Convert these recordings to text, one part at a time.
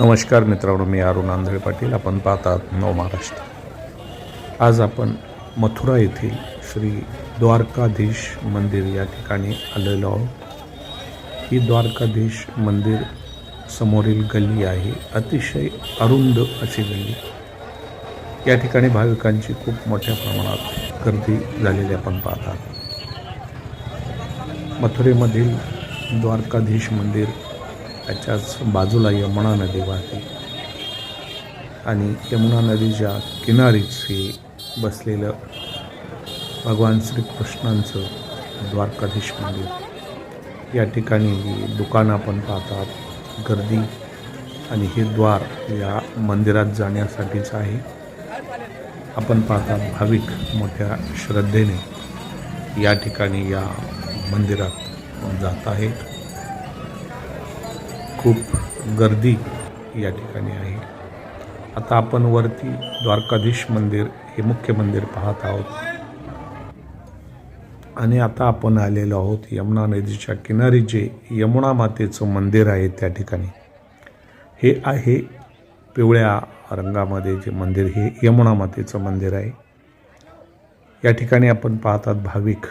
नमस्कार मित्रांनो मी अरुण आंधळे पाटील. आपण पाहतात नव महाराष्ट्र. आज आपण मथुरा येथील श्री द्वारकाधीश मंदिर या ठिकाणी आलेलो आहोत. ही द्वारकाधीश मंदिर समोरील गल्ली आहे. अतिशय अरुंद अशी गल्ली. या ठिकाणी भाविकांची खूप मोठ्या प्रमाणात गर्दी झालेली आपण पाहतात. मथुरेमधील द्वारकाधीश मंदिर त्याच्याच बाजूला यमुना नदी वाहते. आणि यमुना नदीच्या किनारीच हे बसलेलं भगवान श्रीकृष्णांचं द्वारकाधीश मंदिर. या ठिकाणी दुकानं आपण पाहतात गर्दी आणि हे द्वार या मंदिरात जाण्यासाठीच आहे. आपण पाहतात भाविक मोठ्या श्रद्धेने या ठिकाणी या मंदिरात जात आहेत. खूप गर्दी या ठिकाणी आहे. आता आपण वरती द्वारकाधीश मंदिर हे मुख्य मंदिर पाहत आहोत. आणि आता आपण आलेलो आहोत यमुना नदीच्या किनारी जे यमुना मातेचं मंदिर आहे त्या ठिकाणी. हे आहे पिवळ्या रंगामध्ये जे मंदिर हे यमुना मातेचं मंदिर आहे. या ठिकाणी आपण पाहतात भाविक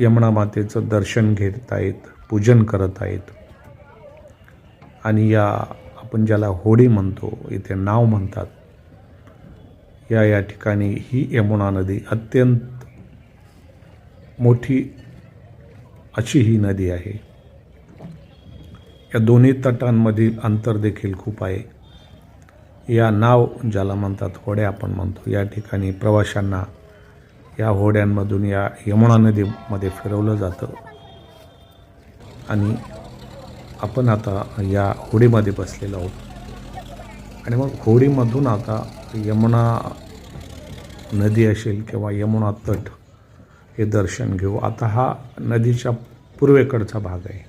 यमुना मातेचं दर्शन घेत आहेत पूजन करत आहेत. आणि या आपण ज्याला होडी म्हणतो इथे नाव म्हणतात या या ठिकाणी ही यमुना नदी अत्यंत मोठी अशी ही नदी आहे. या दोन्ही तटांमधील अंतर देखील खूप आहे. या नाव ज्याला म्हणतात होड्या आपण म्हणतो या ठिकाणी प्रवाशांना या होड्यांमधून या यमुना नदीमध्ये फिरवलं जातं. आणि आपण आता या होडीमध्ये बसलेलो आहोत. आणि मग होडीमधून आता यमुना नदी असेल किंवा यमुना तट हे दर्शन घेऊ. आता हा नदीच्या पूर्वेकडचा भाग आहे.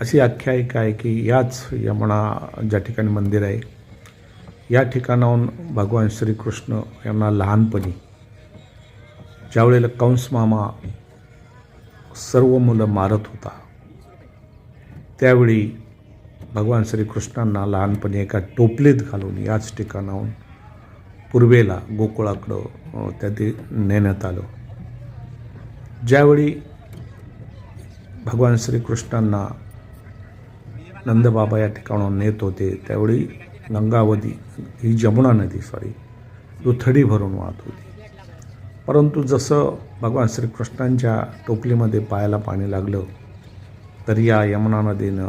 अशी आख्यायिका आहे की याच यमुना ज्या ठिकाणी मंदिर आहे या ठिकाणाहून भगवान श्रीकृष्ण यांना लहानपणी ज्यावेळेला कंस मामा सर्व मुलं मारत होता त्यावेळी भगवान श्रीकृष्णांना लहानपणी एका टोपलीत घालून याच ठिकाणाहून पूर्वेला गोकुळाकडं त्या ते नेण्यात आलं. ज्यावेळी भगवान श्रीकृष्णांना नंदबाबा या ठिकाणाहून नेत होते त्यावेळी गंगावती ही जमुना नदी सॉरी दुथडी भरून वाहत होती. परंतु जसं भगवान श्रीकृष्णांच्या टोपलीमध्ये पायाला पाणी लागलं तर या यमुना नदीनं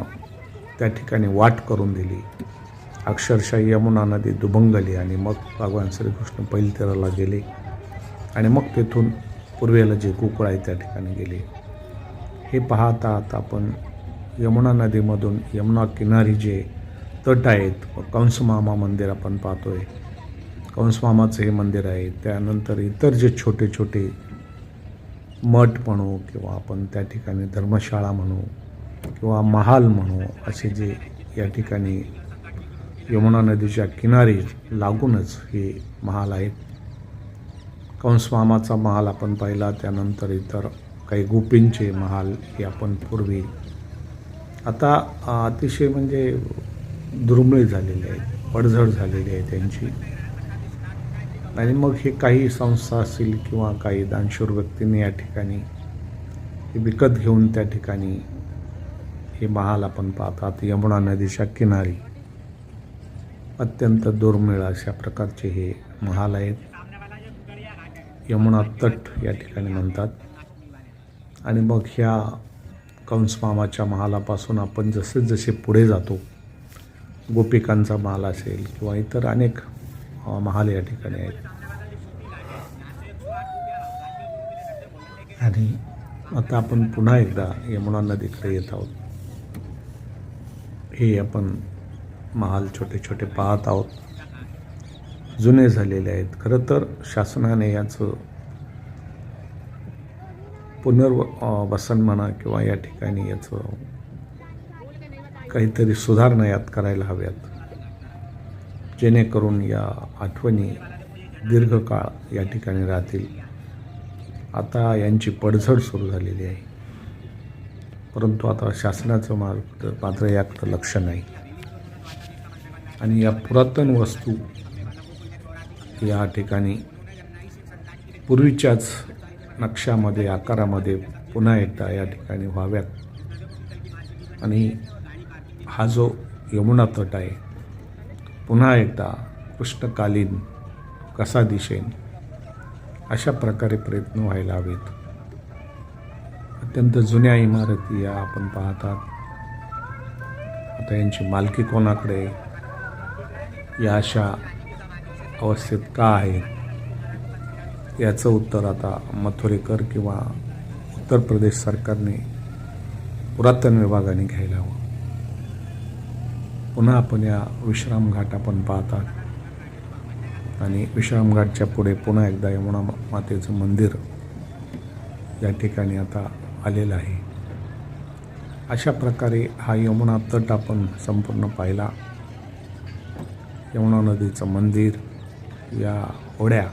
त्या ठिकाणी वाट करून दिली. अक्षरशः यमुना नदी दुभंगली आणि मग भगवान श्रीकृष्ण पैलतेराला गेले आणि मग तेथून पूर्वेला जे गोकुळ आहे त्या ठिकाणी गेले. हे पाहता आता आपण यमुना नदीमधून यमुना किनारी जे तट आहेत कंसमामा मंदिर आपण पाहतोय. कंसमामाचं हे मंदिर आहे. त्यानंतर इतर जे छोटे छोटे मठ म्हणू किंवा आपण त्या ठिकाणी धर्मशाळा म्हणू किंवा महाल म्हणू असे जे या ठिकाणी यमुना नदीच्या किनारी लागूनच हे महाल आहेत. कंसमामाचा महाल आपण पाहिला त्यानंतर इतर काही गोपींचे महाल हे आपण पूर्वी आता अतिशय म्हणजे दुर्मिळ झालेले आहेत पडझड झालेली आहे त्यांची. आणि मग हे काही संस्था असतील किंवा काही दानशूर व्यक्तींनी या ठिकाणी विकत घेऊन त्या ठिकाणी हे महाल आपण पाहतात. यमुना नदीच्या किनारी. अत्यंत दुर्मिळ अशा प्रकारचे हे महाल आहेत. यमुना तट या ठिकाणी म्हणतात. आणि मग ह्या कंसमामाच्या महालापासून आपण जसे जसे पुढे जातो गोपिकांचा महाल असेल किंवा इतर अनेक महाल या ठिकाणी आहेत. आणि आता आपण पुन्हा एकदा यमुना नदीकडे येत आहोत. हे आपण महाल छोटे छोटे पाहत आहोत. जुने झालेले आहेत. खरं तर शासनाने याचं पुनर्वसन म्हणा किंवा या ठिकाणी याचं काहीतरी सुधारणा यात करायला हव्यात. जेणेकरून या आठवणी दीर्घकाळ या ठिकाणी राहतील. आता यांची पडझड सुरू झालेली आहे. परंतु आता शासनाचं मार्ग मात्र याकडं लक्ष नाही. आणि या पुरातन वस्तू या ठिकाणी पूर्वीच्याच नक्षामध्ये आकारामध्ये पुन्हा एकदा या ठिकाणी व्हाव्यात. आणि हा जो यमुना तट आहे पुन्हा एकदा कृष्णकालीन कसा दिशेन अशा प्रकारे प्रयत्न व्हायला हवेत. अत्यंत जुन्या इमारती या आपण पाहतात. आता यांची मालकी कोणाकडे? या अशा अवस्थेत का आहेत याचं उत्तर आता मथुरेकर किंवा उत्तर प्रदेश सरकारने पुरातन विभागाने घ्यायला हवं. पुन्हा आपण या विश्रामघाट आपण पाहतात. आणि विश्रामघाटच्या पुढे पुन्हा एकदा यमुना मातेचं मंदिर या ठिकाणी आता आलेला आहे. अशा प्रकारे हा यमुना तट आपण संपूर्ण पाहिला. यमुना नदीचं मंदिर या होड्या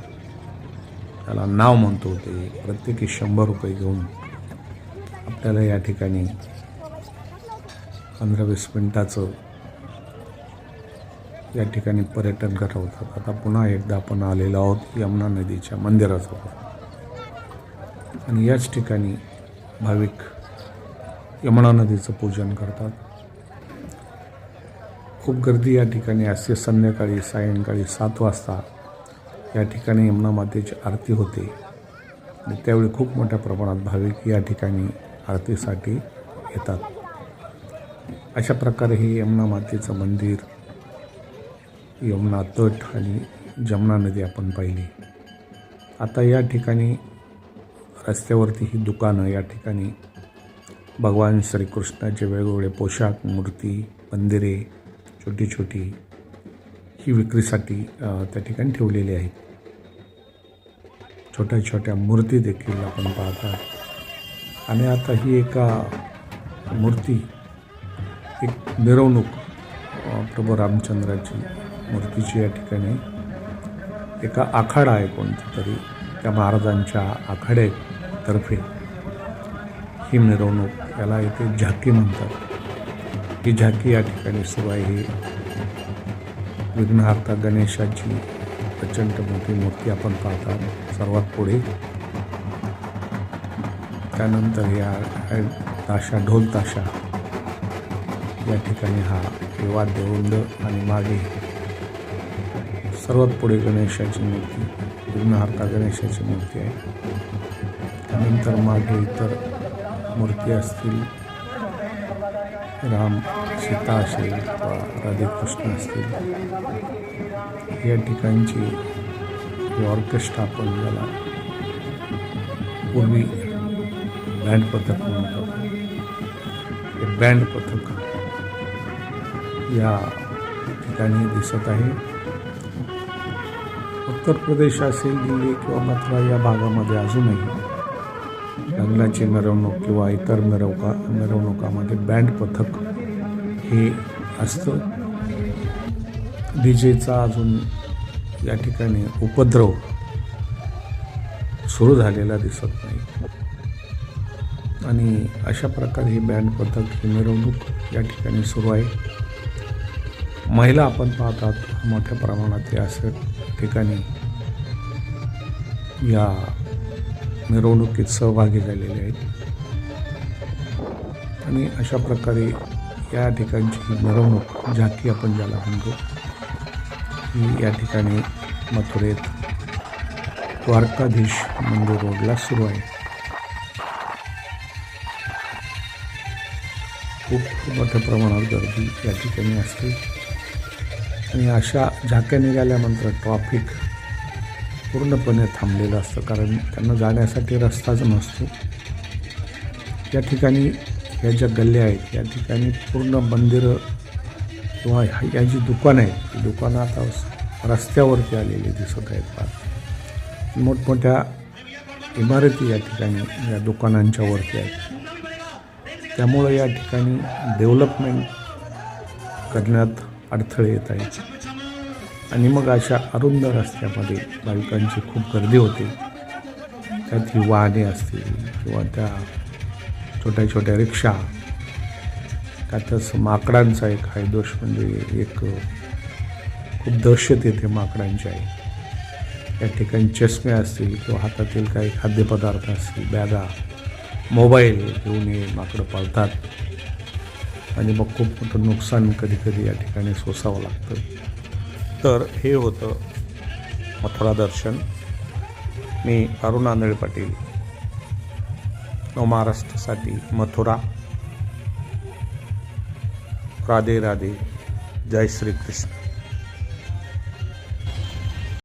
त्याला नाव म्हणतो ते प्रत्येकी शंभर रुपये घेऊन आपल्याला या ठिकाणी पंधरा वीस मिनटाचं या ठिकाणी पर्यटन घडवतात. आता पुन्हा एकदा आपण आलेलो आहोत यमुना नदीच्या मंदिराजवळ. आणि याच ठिकाणी भाविक यमुना नदीचं पूजन करतात. खूप गर्दी या ठिकाणी असते. संध्याकाळी सायंकाळी सात वाजता या ठिकाणी यमुना मातेची आरती होते. आणि त्यावेळी खूप मोठ्या प्रमाणात भाविक या ठिकाणी आरतीसाठी येतात. अशा प्रकारे हे यमुना मातेचं मंदिर यमुना तट आणि जमुना नदी आपण पाहिली. आता या ठिकाणी रस्त्यावरती ही दुकानं या ठिकाणी भगवान श्रीकृष्णाचे वेगवेगळे पोशाख मूर्ती मंदिरे छोटी छोटी ही विक्रीसाठी त्या ठिकाणी ठेवलेली आहेत. छोट्या छोट्या मूर्ती देखील आपण पाहतात आणि आता ही एका मूर्ती एक मिरवणूक प्रभू रामचंद्राची मूर्तीची या ठिकाणी एका आखाडा आहे कोणती तरी त्या महाराजांच्या तर्फे ही मिरवणूक याला इथे झाकी म्हणतात. ही झाकी या ठिकाणी सुरू आहे. ही विघ्नहर्ता गणेशाची प्रचंड मोठी मूर्ती आपण पाहतात सर्वात पुढे. त्यानंतर या ताशा ढोल ताशा या ठिकाणी हा हे वाद्यवृंद आणि मागे सर्वात पुढे गणेशाची मूर्ती विघ्नहर्ता गणेशाची मूर्ती आहे. नंतर मागे इतर मूर्ती असतील. राम सीता असेल किंवा राधेकृष्ण असतील. या ठिकाणची ऑर्केस्ट्रा आपण ज्याला पूर्वी बँड पथक म्हणतो. हे बँड पथक या ठिकाणी दिसत आहे. उत्तर प्रदेश असेल दिल्ली किंवा मथुरा या भागामध्ये अजूनही लग्नाची मिरवणूक किंवा इतर मिरवका मिरवणुकामध्ये बँड पथक हे असतं. डी जेचा अजून या ठिकाणी उपद्रव सुरू झालेला दिसत नाही. आणि अशा प्रकारे ही बँड पथक ही मिरवणूक या ठिकाणी सुरू आहे. महिला आपण पाहतात मोठ्या प्रमाणात या असं ठिकाणी या मिरवणुकीत सहभागी झालेले आहेत. आणि अशा प्रकारे या ठिकाणची मिरवणूक झाकी आपण ज्याला म्हणतो ही या ठिकाणी मथुरेत द्वारकाधीश मंदिर रोडला सुरू आहे. खूप मोठ्या प्रमाणात गर्दी या ठिकाणी असते. आणि अशा झाक्या निघाल्यानंतर ट्रॉफिक पूर्णपणे थांबलेलं असतं कारण त्यांना जाण्यासाठी रस्ताच नसतो. या ठिकाणी ह्या ज्या गल्ल्या आहेत या ठिकाणी पूर्ण मंदिरं किंवा ह्या- या जी दुकानं आहेत ती दुकानं आता रस्त्यावरती आलेली दिसत आहेत फार. मोठमोठ्या इमारती या ठिकाणी या दुकानांच्या वरती आहेत. त्यामुळं या ठिकाणी डेव्हलपमेंट करण्यात अडथळे येत आहेत. आणि मग अशा अरुंद रस्त्यामध्ये भाविकांची खूप गर्दी होते. त्यात ही वाहने असतील किंवा त्या छोट्या छोट्या रिक्षा त्यातच माकडांचा एक हायदोष म्हणजे एक खूप दहशत येते माकडांची आहे या ठिकाणी चष्मे असतील किंवा हातातील काही खाद्यपदार्थ असतील बॅगा मोबाईल घेऊन हे माकडं पाळतात. आणि मग खूप मोठं नुकसान कधी कधी या ठिकाणी सोसावं लागतं. तर हे होतं मथुरा दर्शन. मी अरुण आंधळे पाटील. नव महाराष्ट्रासाठी मथुरा. राधे राधे. जय श्री कृष्ण